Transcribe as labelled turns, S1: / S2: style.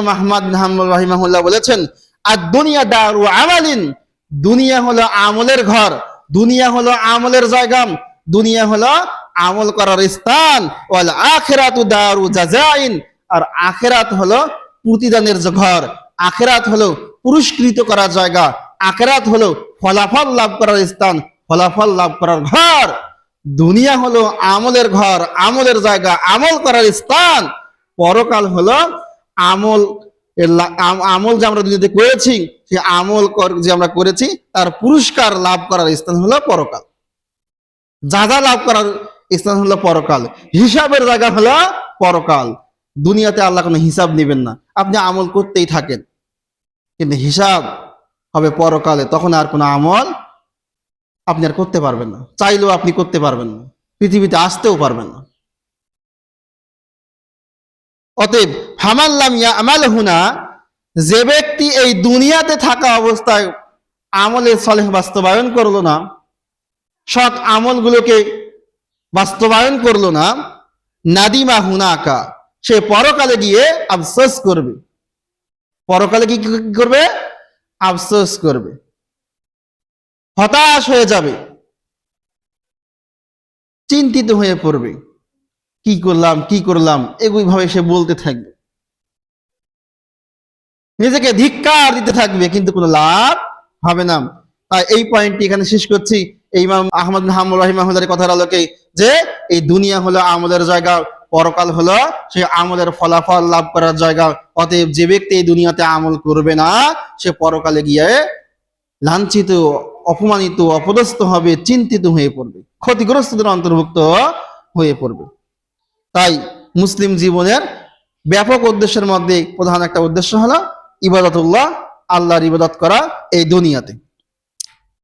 S1: ইমাম আহমদ রাহিমাহুল্লাহ বলেছেন আর দুনিয়া দারু আমালিন, দুনিয়া হলো আমলের ঘর, দুনিয়া হলো আমলের জায়গা, দুনিয়া হলো আমল করার স্থান, ওয়াল আখিরাতু দারু জাজাইন আর আখেরাত হলো প্রতিদানের ঘর, আখেরাত হলো পুরস্কৃত করার জায়গা, আখেরাত হলো ফলাফল লাভ করার স্থান, ফলাফল লাভ করার ঘর। দুনিয়া হলো আমলের ঘর, আমলের জায়গা, আমল করার স্থান, পরকাল হলো আমল আম- আমল যে আমরা দুনিয়াতে করেছি, সে আমল যে আমরা করেছি, তার পুরস্কার লাভ করার স্থান হলো পরকাল। যা যা লাভ করার স্থান হলো পরকাল। হিসাবের জায়গা হলো পরকাল। দুনিয়াতে আল্লাহ কোনো হিসাব নেবেন না। আপনি আমল করতেই থাকেন। কিন্তু হিসাব হবে পরকালে, তখন আর কোনো আমল আপনি আর করতে পারবেন না। চাইলেও আপনি করতে পারবেন না। পৃথিবীতে আসতেও পারবেন না। অতএব ফামাল্লাম ইয়া আমাল হুনা যে ব্যক্তি এই দুনিয়াতে থাকা অবস্থায় আমলের সলেহ বাস্তবায়ন করল না, সৎ আমলগুলোকে বাস্তবায়ন করল না, নাদিমা হুনাকা, সে পরকালে গিয়ে আফসোস করবে। পরকালে কি করবে? আফসোস করবে। হতাশ হয়ে যাবে। চিন্তিত হয়ে পড়বে। কি করলাম কি করলাম এগুই ভাবে সে বলতে থাকবে। নিজেকে ধিক্কার দিতে থাকবে, কিন্তু কোনো লাভ হবে না। তাই এই পয়েন্টটি এখানে শেষ করছি। এই ইমাম আহমদ হাম্বুল রাহিমাহুল্লাহর কথার আলোকে যে এই দুনিয়া হলো আমলের জায়গা, পরকাল হলো সে আমলের ফলাফল লাভ করার জায়গা। অতএব যে ব্যক্তি এই দুনিয়াতে আমল করবে না, সে পরকালে গিয়ে লাঞ্ছিত, অপমানিত, অপদস্থ হবে, চিন্তিত হয়ে পড়বে, ক্ষতিগ্রস্তদের অন্তর্ভুক্ত হয়ে পড়বে। তাই মুসলিম জীবনের ব্যাপক উদ্দেশ্যের মধ্যে প্রধান একটা উদ্দেশ্য হলো ইবাদতুল্লাহ, আল্লাহর ইবাদত করা এই দুনিয়াতে।